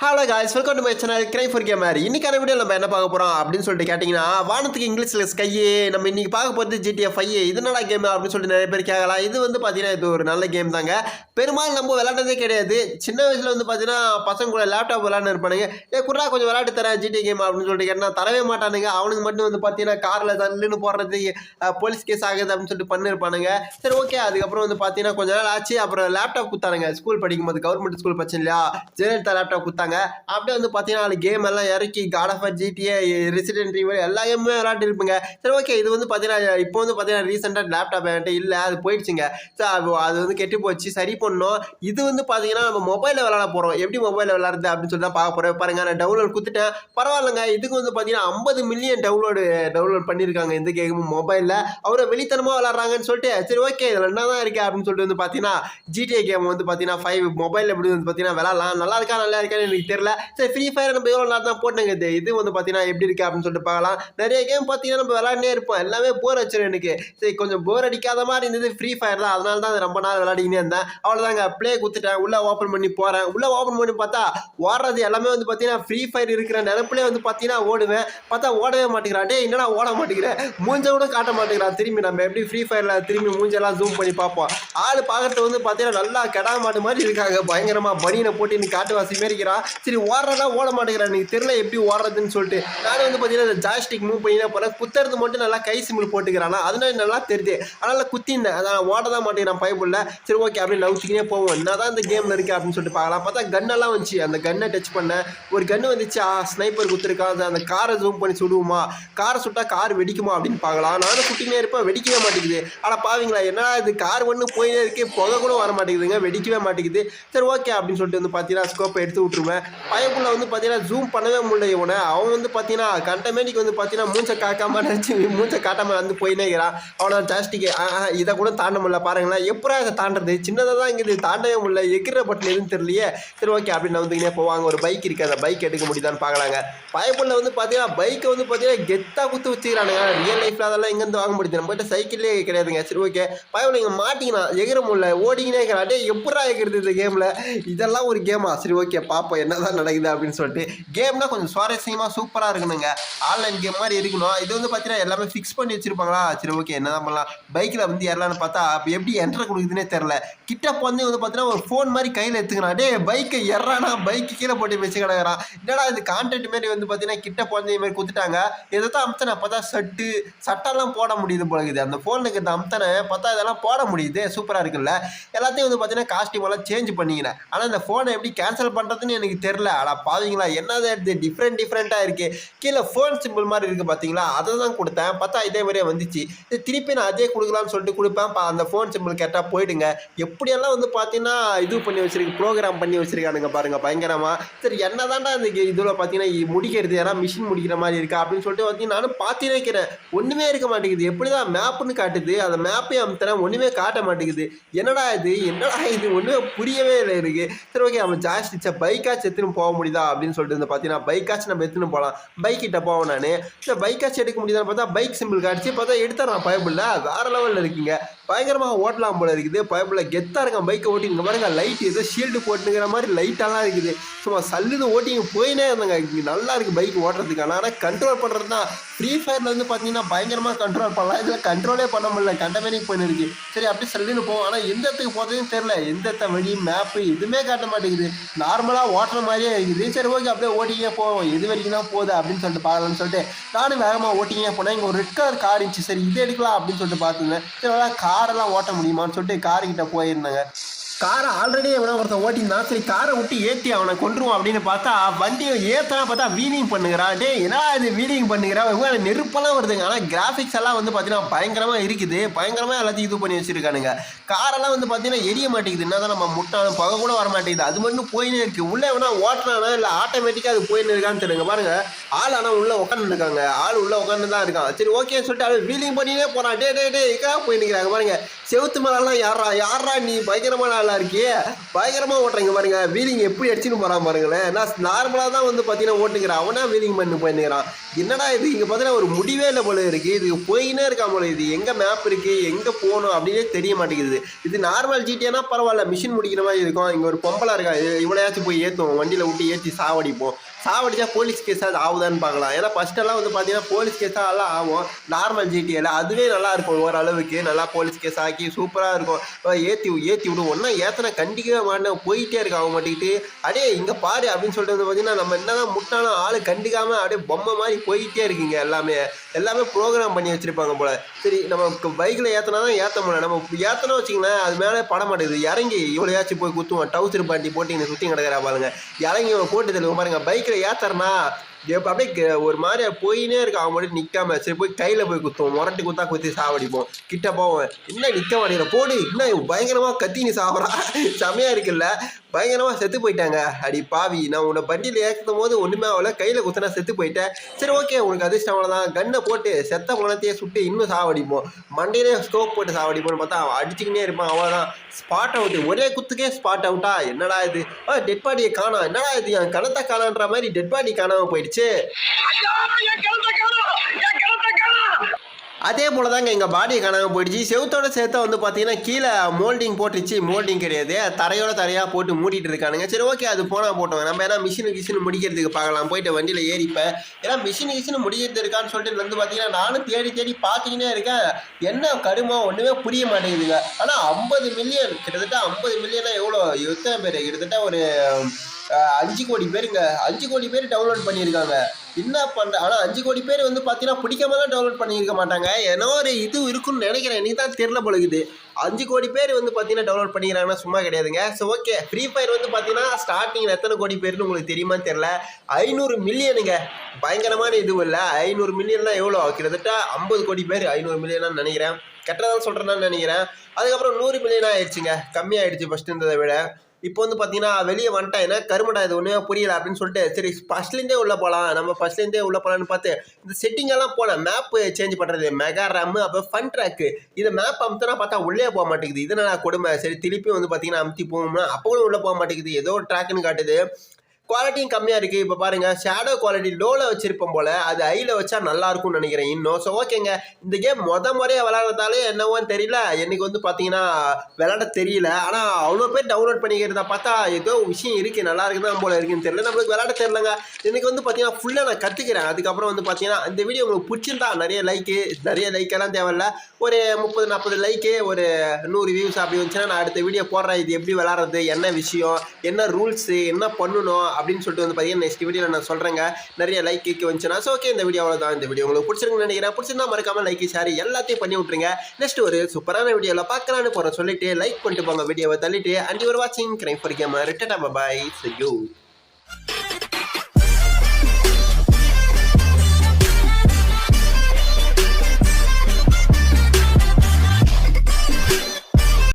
Hello guys welcome to my channel crime for gamer இன்னைக்கான video நம்ம என்ன பார்க்க போகிறோம் அப்படின்னு சொல்லிட்டு கேட்டிங்கன்னா வானத்துக்கு இங்கிலீஷில் ஸ்கையே நம்ம இன்னைக்கு பார்க்க போகிறது ஜிடிஎஃப் ஃபைவ் இது என்னடா கேம் அப்படின்னு சொல்லிட்டு நிறைய பேர் கேட்கலாம். இது வந்து பார்த்தீங்கன்னா இது ஒரு நல்ல கேம் தாங்க. பெரும்பாலும் நம்ம விளாண்டதே கிடையாது. சின்ன வயசில் வந்து பார்த்தீங்கன்னா பசங்க கூட லேப்டாப் விளாண்டு இருப்பானுங்க. ஏ குரா கொஞ்சம் விளாட்டு தரேன் ஜிடி கேம் அப்படின்னு சொல்லிட்டு கேட்டால் தரவே மாட்டானுங்க. அவனுக்கு மட்டும் வந்து பார்த்தீங்கன்னா காரில் தள்ளுன்னு போடுறது போலீஸ் கேஸ் ஆகுது அப்படின்னு சொல்லிட்டு பண்ணிருப்பானுங்க. சரி ஓகே அதுக்கப்புறம் வந்து பார்த்தீங்கன்னா கொஞ்ச நாள் ஆச்சு. அப்புறம் லேப்டாப் கொடுத்தானுங்க ஸ்கூல் படிக்கும்போது கவர்மெண்ட் ஸ்கூல் பிரச்சனை இல்லையா? ஜெயலலிதா லேப்டாப் கொடுத்தாங்க அப்படியே வந்து பார்த்தீங்கன்னா நாலு கேம் எல்லாம் இறக்கி god of GTA resident evil எல்லா கேமுமே விளையாட்டு இருப்பீங்க. சரி ஓகே இது வந்து பார்த்தீங்கன்னா இப்போ வந்து பார்த்தீங்கன்னா ரீசெண்டாக லேப்டாப் என்கிட்ட இல்லை அது போயிடுச்சுங்க. ஸோ அது வந்து கெட்டு போச்சு சரி பண்ணோம் இது வந்து பார்த்தீங்கன்னா நம்ம மொபைலில் விளாட போகிறோம் எப்படி மொபைலில் விளாடுறது அப்படின்னு சொல்லி தான் பார்க்க போகிறேன் பாருங்க நான் டவுன்லோட் கொடுத்துட்டேன். பரவாயில்லைங்க இதுக்கு வந்து பார்த்தீங்கன்னா ஐம்பது மில்லியன் டவுன்லோடு டவுன்லோட் பண்ணியிருக்காங்க இந்த கேமு மொபைலில் அவரை வெளித்தனமாக விளாட்றாங்கன்னு சொல்லிட்டு சரி ஓகே இதில் என்ன தான் இருக்குது அப்படின்னு சொல்லிட்டு வந்து பார்த்தீங்கன்னா ஜிடிஏ கேம் வந்து பார்த்தீங்கன்னா ஃபைவ் மொபைலில் எப்படி வந்து பார்த்தீங்கன்னா விளாட்லாம் நல்லா இருக்கா நல்லா இருக்கான்னு எனக்கு தெரியல. சரி ஃப்ரீ ஃபயர் நம்ம எவ்வளோ நேரம் தான் போட்டுங்க இது? இது வந்து பார்த்தீங்கன்னா எப்படி இருக்குது அப்படின்னு சொல்லிட்டு பார்க்கலாம். நிறைய கேம் பார்த்தீங்கன்னா நம்ம விளாட்னே இருப்போம். எல்லாமே போர் வச்சிடும் எனக்கு. சரி கொஞ்சம் போர் அடிக்காத மாதிரி இருந்தது ஃப்ரீ ஃபயர் தான். அதனால தான் அது ரொம்ப நாள் விளையாடிக்கினே இருந்தேன். அவ்வளோதாங்க ப்ளே கொடுத்துட்டேன் உள்ளே ஓப்பன் பண்ணி போகிறேன் உள்ளே ஓப்பன் பண்ணி பார்த்தா ஓடுறது எல்லாமே வந்து பார்த்தீங்கன்னா ஃப்ரீ ஃபயர் இருக்கிற நிலப்பிலே வந்து பார்த்தீங்கன்னா ஓடுவேன். பார்த்தா ஓடவே மாட்டேங்கிறான். டே என்னடா ஓட மாட்டேங்கிறேன் மூஞ்ச கூட காட்ட மாட்டேங்கிறான். திரும்பி நம்ம எப்படி ஃப்ரீ ஃபயரில் திரும்பி மூஞ்செல்லாம் ஜூம் பண்ணி பார்ப்போம். ஆள் பார்க்கறது வந்து பார்த்தீங்கன்னா நல்லா கெடா மாட்டு மாதிரி இருக்காங்க. பயங்கரமாக பனியனை போட்டு இன்னும் காட்டு வாசி மாரி இருக்கிறான். சரி ஓடுறதா ஓட மாட்டேங்கிறேன். எனக்கு தெரியல எப்படி ஓடுறதுன்னு சொல்லிட்டு. நானும் வந்து பார்த்தீங்கன்னா இந்த ஜாஸ்டிக் மூவ் பண்ணினா போகிறேன் குத்துறது மட்டும் நல்லா கை சிம்பிள் போட்டுக்கிறானா. அதனால நல்லா தெரியுது. அதனால் குத்திருந்தேன் அதான் ஓட தான் மாட்டேங்கிறான் பைப்புள்ள சரி ஓகே அப்படின்னு நவுச்சிக்கினே போவோம். என்ன தான் இந்த கேமில் இருக்கு அப்படின்னு சொல்லிட்டு பார்க்கலாம். பார்த்தா கன்னெல்லாம் வந்துச்சு. அந்த கன்னை டச் பண்ணேன். ஒரு கன்று வந்துச்சு. ஆ ஸ்னைப்பர் குத்துருக்கா அந்த அந்த காரை ஜூம் பண்ணி சுடுவோமா காரை சுட்டால் கார் வெடிக்குமா அப்படின்னு பார்க்கலாம். நானும் சுட்டினே இருப்பேன். வெடிக்கவே மாட்டேங்குது. ஆனால் பாவீங்களா? என்னடா இது? கார் ஒன்று போயினே இருக்கு. புகை கூட வர மாட்டேங்குதுங்க வெடிக்கவே மாட்டேங்குது. சரி ஓகே அப்படின்னு சொல்லிட்டு வந்து பார்த்தீங்கன்னா ஸ்கோப்பை எடுத்து விட்ருவேன் பையப்புள்ள வந்து பார்த்தீங்கன்னா ஜூம் பண்ணவே முடியல இவனை. அவன் வந்து பார்த்தீங்கன்னா கண்டமேனிக்கு வந்து பார்த்தீங்கன்னா மூச்சை காக்காம நினச்சி மூச்சை காட்டாம வந்து போயினே இருக்கிறான். அவனை ஜாஸ்டிக்கு இதை கூட தாண்ட முடியல. பாருங்களேன் எப்படா இதை தாண்டது சின்னதாக தான் இங்கே தாண்டவே முடியல. எகிற பட்டில் எதுவும் தெரியலையே. சரி ஓகே அப்படின்னு வந்துக்கினே போவாங்க. ஒரு பைக் இருக்குது அந்த பைக் எடுக்க முடியுதான்னு பார்க்கலாங்க. பயப்புள்ள வந்து பார்த்தீங்கன்னா பைக்கை வந்து பார்த்தீங்கன்னா கெத்தாக குத்து வச்சுக்கிறானுங்க. ரியல் லைஃப்பில் அதெல்லாம் எங்கேருந்து வாங்க முடியுது? நம்மகிட்ட சைக்கிளே கிடையாதுங்க. சரி ஓகே பயப்புள்ள இங்கே மாட்டிங்கன்னா எகிற முடியல. ஓடிக்கினே இருக்கிறான். டே எப்படா எகிறது இந்த கேமில் இதெல்லாம் ஒரு கேமா சரி ஓகே பார்ப்போம். என்னதான் நடக்குது அப்படின்னு சொல்லிட்டு கேம்னா கொஞ்சம் சுவாரஸ்யமாக சூப்பராக இருக்கணுங்க. ஆன்லைன் கேம் மாதிரி இருக்கணும். இது வந்து பார்த்தீங்கன்னா எல்லாமே ஃபிக்ஸ் பண்ணி வச்சிருப்பாங்களா? சரி ஓகே என்னதான் பண்ணலாம். பைக்கில் வந்து ஏறலான்னு பார்த்தா அப்போ எப்படி என்ட்ரு கொடுக்குதுன்னே தெரில கிட்ட வந்து வந்து பார்த்தீங்கன்னா ஒரு ஃபோன் மாதிரி கையில் எடுத்துக்கிறான். டே பைக்கை எறானா பைக்கு கீழே போட்டு வச்சு கிடக்குறான். என்னடா இது கான்டென்ட் மாரி வந்து பார்த்தீங்கன்னா கிட்ட போந்து இது மாதிரி கொடுத்துட்டாங்க. இதை தான் அம்த்தனை பார்த்தா ஷர்ட்டு சட்டெல்லாம் போட முடியுது போல அந்த ஃபோனுக்கு இந்த அம்சனை பார்த்தா இதெல்லாம் போட முடியுது. சூப்பராக இருக்குல்ல. எல்லாத்தையும் வந்து பார்த்தீங்கன்னா காஸ்டியூம் எல்லாம் சேஞ்ச் பண்ணிக்கிறேன். ஆனால் இந்த ஃபோனை எப்படி கேன்சல் பண்ணுறதுன்னு எனக்கு தெரில ஆனால் பாவீங்களா என்னது எடுத்து டிஃப்ரெண்ட் டிஃப்ரெண்ட்டாக இருக்குது கீழே ஃபோன் சிம்பிள் மாதிரி இருக்குது பார்த்தீங்களா அதை தான் கொடுத்தேன். பார்த்தா இதே மாதிரியே வந்துச்சு. இது திருப்பி நான் அதே கொடுக்கலாம்னு சொல்லிட்டு கொடுப்பேன். அந்த ஃபோன் சிம்பிள் கேட்டால் போயிடுங்க. எப்படியெல்லாம் வந்து பார்த்தீங்கன்னா இது பண்ணி வச்சுருக்கு ப்ரோக்ராம் பண்ணி வச்சிருக்கானுங்க பாருங்கள் பயங்கரமாக சரி என்னதான்டா இந்த இதில் பார்த்தீங்கன்னா முடிக்கிறது? ஏன்னா மிஷின் முடிக்கிற மாதிரி இருக்கா? அப்படின்னு சொல்லிட்டு பார்த்தீங்கன்னா நானும் பார்த்தே இருக்கிறேன். ஒன்றுமே இருக்க மாட்டேங்குது. எப்படி தான் மேப்புன்னு காட்டுது. அந்த மேப்பையும் அமுத்துறேன். ஒன்றுமே காட்ட மாட்டேங்குது. என்னடா இது? என்னடா இது? ஒன்றுமே புரியவே இல்லை எனக்கு. சரி ஓகே நம்ம ஜாஸ்தி. பைக்காச்சு பைக்காச்சும் எடுத்துன்னு போக முடியுதா அப்படின்னு சொல்லிட்டு இருந்து பார்த்தீங்கன்னா பைக்காச்சும் நம்ம எடுத்துன்னு போகலாம் பைக் கிட்ட போவோம் நான். இந்த பைக்காச்சும் எடுக்க முடியுதான்னு பார்த்தா பைக் சிம்பிள் காட்சி பார்த்தா எடுத்துறான் பயப்பில்ல வேற லெவலில் இருக்குங்க. பயங்கரமாக ஓட்டலாம் போல இருக்குது. பயப்பில்ல கெத்தாக இருக்கான் பைக்கை ஓட்டிங்க பாருங்க லைட் ஏதோ ஷீல்டு போட்டுங்கிற மாதிரி லைட்டெல்லாம் இருக்குது. சும்மா சல்லுன்னு ஓட்டிங்க போயினே இருந்தாங்க. நல்லா இருக்குது பைக் ஓட்டுறதுக்கு. ஆனால் கண்ட்ரோல் பண்ணுறது தான். ஃப்ரீ ஃபயரில் வந்து பார்த்தீங்கன்னா பயங்கரமாக கண்ட்ரோல் பண்ணலாம். இதில் கண்ட்ரோலே பண்ண முடியல. கண்டமேனிக் போயின்னு இருக்குது சரி அப்படி சல்லுன்னு போவோம். ஆனால் எந்த இடத்துக்கு போகிறதுன்னு தெரில எந்த வழி மேப்பு எதுவுமே காட்ட மாட்டேங்குது. நார்மலாக ஓட்டுற மாதிரியே இருக்குது. சரி ஓகே அப்படியே ஓட்டிங்கே போவோம் எது வரைக்கும் தான் போகுது அப்படின்னு சொல்லிட்டு பார்க்கலாம்னு சொல்லிட்டு நானும் வேகமாக ஓட்டிங்கே போனேன். இங்கே ஒரு ரெட் கலர் கார் இருந்துச்சு. சரி இது எடுக்கலாம் அப்படின்னு சொல்லிட்டு பார்த்துருந்தேன். சரி நல்லா காரெல்லாம் ஓட்ட முடியுமான்னு சொல்லிட்டு காருக்கிட்ட போயிருந்தேங்க. காரை ஆல்ரெடி எவனா ஒருத்தன் ஓட்டியிருந்தான் சரி காரை விட்டு ஏற்றி அவனை கொண்டுருவான் அப்படின்னு பார்த்தா வண்டியை ஏற்றனா பார்த்தா வீலிங் பண்ணுகிறான். டே ஏன்னா இது வீலிங் பண்ணுகிறான் இவங்க நெருப்பெல்லாம் வருதுங்க. ஆனால் கிராஃபிக்ஸ் எல்லாம் வந்து பார்த்தீங்கன்னா பயங்கரமாக இருக்குது. பயங்கரமாக எல்லாத்தையும் இது பண்ணி வச்சுருக்கானுங்க. காரெல்லாம் வந்து பார்த்தீங்கன்னா எரிய மாட்டேங்குது. என்ன தான் நம்ம முட்டாலும் புகை கூட வர மாட்டேங்குது. அது மட்டும் போயினே இருக்கு. உள்ளே எவனா ஓட்டுறானா இல்லை ஆட்டோமேட்டிக்காக அது போயின்னு இருக்கான்னு தெரியுங்க பாருங்க ஆள் ஆனால் உள்ளே உட்காந்துருக்காங்க ஆள் உள்ளே உட்காந்து தான் இருக்கான். சரி ஓகே சொல்லிட்டு அவன் வீலிங் பண்ணினே போகிறான் டே டே டே இக்கா போயின்னு நிற்கிறாங்க பாருங்க செவுத்து மேலாம் யாரா யாரா நீ? பயங்கரமான ஆளா இருக்கியே பயங்கரமாக ஓட்டுறீங்க பாருங்க. வீலிங் எப்படி அடிச்சுன்னு போகிறான் பாருங்களேன். நான் நார்மலாக தான் வந்து பார்த்தீங்கன்னா ஓட்டுங்கிறான் அவனா வீலிங் பண்ணி போயிருக்கிறான். என்னடா இது? இங்கே பார்த்தீங்கன்னா ஒரு முடிவே இல்லை போல இருக்கு. இது போயினே இருக்கா போல இது. எங்கே மேப் இருக்கு? எங்கே போகணும்? அப்படின்னே தெரிய மாட்டேங்குது. இது நார்மல் ஜிடிஏனா பரவாயில்ல. மிஷின் முடிக்கிற மாதிரி இருக்கும். இங்கே ஒரு பொம்பளை இருக்கா? இவ்வளோயாச்சும் போய் ஏற்றுவோம் வண்டியில் விட்டு ஏற்றி சாவடிப்போம். சாவடிச்சா போலீஸ் கேஸ் அது ஆகுதான்னு பார்க்கலாம். ஏன்னா ஃபஸ்ட்டெல்லாம் வந்து பார்த்தீங்கன்னா போலீஸ் கேஸாக எல்லாம் ஆகும். நார்மல் ஜிடிஏல அதுவே நல்லா இருக்கும் ஓரளவுக்கு. நல்லா போலீஸ் கேஸ் ஆக்கி சூப்பராக இருக்கும். ஏற்றி ஏற்றி விடும் ஒன்றா ஏத்தனை கண்டிக்கவே மாட்டேன். போயிட்டே இருக்க அவன் மாட்டிக்கிட்டு அடே இங்கே பாரு அப்படின்னு சொல்லிட்டு வந்து பார்த்தீங்கன்னா நம்ம என்னதான் முட்டாலும் ஆள் கண்டிக்காமல் அப்படியே பொம்மை மாதிரி போயிட்டே இருக்குங்க எல்லாமே. எல்லாமே ப்ரோக்ராம் பண்ணி வச்சுருப்பாங்க போல். சரி நம்ம பைக்கில் ஏற்றினா தான் ஏற்ற முடியல நம்ம ஏற்றனா வச்சிங்களேன் அது மேலே பட மாட்டேங்குது இறங்கி இவ்வளோயாச்சும் போய் குத்துவோம் டவுசர் பாட்டி போட்டு இங்கே சுற்றி கிடக்கிறா பாருங்க. இறங்கி போட்டு தெளிவு பாருங்கள் பைக்கில் ya, Tarnat. அப்படியே ஒரு மாதிரி போயினே இருக்கு. அவன் மட்டும் நிற்காம சரி போய் கையில் போய் குத்துவோம். முரட்டி குத்தா குத்தி சாவடிப்போம். கிட்ட போவோம். என்ன நிற்க மாட்டேங்கிற போடு என்ன பயங்கரமாக கத்தி நீ சாப்பிட்றா செமையாக இருக்குல்ல. பயங்கரமாக செத்து போயிட்டாங்க. அடி பாவி நான் உன்னை வண்டியில் ஏற்றும் போது ஒன்றுமே ஆகல. கையில் குத்தினா செத்து போயிட்டேன். சரி ஓகே உனக்கு அதிர்ஷ்டம் அவ்வளோதான் கண்ணை போட்டு செத்த பணத்தையே சுட்டு இன்னும் சாவடிப்போம். மண்டையிலே ஸ்கோப் போட்டு சாவடிப்போம்னு பார்த்தா அவன் அடிச்சுக்கினே இருப்பான். அவ்வளோதான் ஸ்பாட் அவுட்டு ஒரே குத்துக்கே ஸ்பாட் அவுட்டா என்னடா இது? ஆ டெட் பாடியை காணோம். என்னடா இது? என் கணத்தை காணான்ற மாதிரி டெட் பாடி காணாமல் போயிட்டு ফিরছে அதே போல தாங்க எங்கள் பாடியை காணாமல் போயிடுச்சு. செவத்தோட சேர்த்து வந்து பார்த்தீங்கன்னா கீழே மோல்டிங் போட்டுச்சு மோல்டிங் கிடையாது. தரையோட தரையாக போட்டு மூடிட்டு இருக்கானுங்க. சரி ஓகே அது போனால் போட்டோம். நம்ம ஏன்னா மிஷினு கிஷினு முடிக்கிறதுக்கு பார்க்கலாம். போயிட்டு வண்டியில் ஏறிப்பேன். ஏன்னா மிஷினு கிஷினு முடிக்கிறது இருக்கான்னு சொல்லிட்டு வந்து பார்த்தீங்கன்னா நானும் தேடி தேடி பார்த்துக்கினே இருக்கேன். என்ன கருமோ ஒன்றுமே புரிய மாட்டேங்குதுங்க. ஆனால் ஐம்பது மில்லியன் கிட்டத்தட்ட ஐம்பது மில்லியனா எவ்வளோ? எத்தனை பேர்? கிட்டத்தட்ட ஒரு அஞ்சு கோடி பேருங்க. அஞ்சு கோடி பேர் டவுன்லோட் பண்ணியிருக்காங்க. என்ன பண்ற? ஆனால் அஞ்சு கோடி பேர் வந்து பார்த்தீங்கன்னா பிடிக்காம தான் டவுன்லோட் பண்ணியிருக்க மாட்டாங்க. ஏன்னா ஒரு இது இருக்குன்னு நினைக்கிறேன். எனக்கு தான் தெரில பொழுகுது அஞ்சு கோடி பேர் வந்து பார்த்தீங்கன்னா டவுன்லோட் பண்ணிக்கிறாங்கன்னா சும்மா கிடையாதுங்க. ஸோ ஓகே ஃப்ரீ ஃபயர் வந்து பார்த்தீங்கன்னா ஸ்டார்டிங்கில் எத்தனை கோடி பேர்னு உங்களுக்கு தெரியுமான்னு தெரில ஐநூறு மில்லியனுங்க பயங்கரமான இது இல்லை. ஐநூறு மில்லியன்லாம் எவ்வளோ? கிட்டத்தட்ட ஐம்பது கோடி பேர் ஐநூறு மில்லியனான்னு நினைக்கிறேன். கெட்டதான் சொல்கிறேன்னு நினைக்கிறேன். அதுக்கப்புறம் நூறு மில்லியன் ஆயிடுச்சுங்க. கம்மியாயிடுச்சு ஃபஸ்ட்டு இருந்ததை விட. இப்போ வந்து பார்த்தீங்கன்னா வெளியே வந்துட்டா என்ன? கருமடா இது ஒன்றுமே புரியல அப்படின்னு சொல்லிட்டு சரி ஃபஸ்ட்லேருந்தே உள்ளே போகலாம் நம்ம ஃபர்ஸ்ட்லேருந்தே உள்ளே போகலான்னு பார்த்து இந்த செட்டிங்கெல்லாம் போனேன் மேப்பு சேஞ்ச் பண்ணுறது மெகா ரேம் அப்போ ஃபன் ட்ராக்கு இதை மேப் அமுத்தினா பார்த்தா உள்ளே போக மாட்டேங்குது. இதனால் நான் கொடுமை. சரி திருப்பி வந்து பார்த்தீங்கன்னா அமுத்தி போகணும்னா அப்போ உள்ளே போக மாட்டேங்குது. ஏதோ ட்ராக்குன்னு காட்டுது. குவாலிட்டியும் கம்மியாக இருக்குது இப்போ பாருங்கள் ஷேடோ குவாலிட்டி லோவில் வச்சுருப்போம் போல் அது ஐயில் வச்சா நல்லா இருக்கும்னு நினைக்கிறேன். இன்னும். ஸோ ஓகேங்க இந்த கேம் மொத முறையாக விளாட்றதாலே என்னவோன்னு தெரியல. எனக்கு வந்து பார்த்தீங்கன்னா விளாட தெரியல. ஆனால் அவ்வளோ பேர் டவுன்லோட் பண்ணிக்கிறத பார்த்தா ஏதோ விஷயம் இருக்குது நல்லா இருக்குதான் போல் இருக்குன்னு தெரியல. நம்மளுக்கு விளாட தெரியலங்க. எனக்கு வந்து பார்த்தீங்கன்னா ஃபுல்லாக நான் கற்றுக்கிறேன் அதுக்கப்புறம் வந்து பார்த்தீங்கன்னா இந்த வீடியோ உங்களுக்கு பிடிச்சிருந்தா நிறைய லைக்கு நிறைய லைக்கெல்லாம் தேவையில்ல. ஒரு முப்பது நாற்பது லைக்கு ஒரு நூறு வியூஸ் அப்படி வந்துச்சுன்னா நான் அடுத்த வீடியோ போடுறேன். இது எப்படி விளாட்றது என்ன விஷயம்? என்ன ரூல்ஸு என்ன பண்ணணும்? அப்படின்னு சொல்லிட்டு வந்து பார்த்தீங்கன்னா நெக்ஸ்ட் வீடியோவில் நான் சொல்கிறேங்க நிறைய லைக் கேட்க வந்துச்சுன்னா ஸோ ஓகே இந்த வீடியோ அவ்வளோதான் இந்த வீடியோ உங்களுக்கு பிடிச்சிருக்குன்னு நினைக்கிறேன். பிடிச்சிருந்தா மறக்காம லைக் ஷேர் எல்லாத்தையும் பண்ணி விட்ருங்க நெக்ஸ்ட் ஒரு சூப்பரான வீடியோவில் பார்க்கலான்னு போகிறேன் சொல்லிட்டு லைக் பண்ணிட்டு போங்க. வீடியோவை தள்ளிட்டு அண்ட் யூர் வாட்சிங் கிரைம் ஃபார் கேமர் ரிட்டா பாய் யூ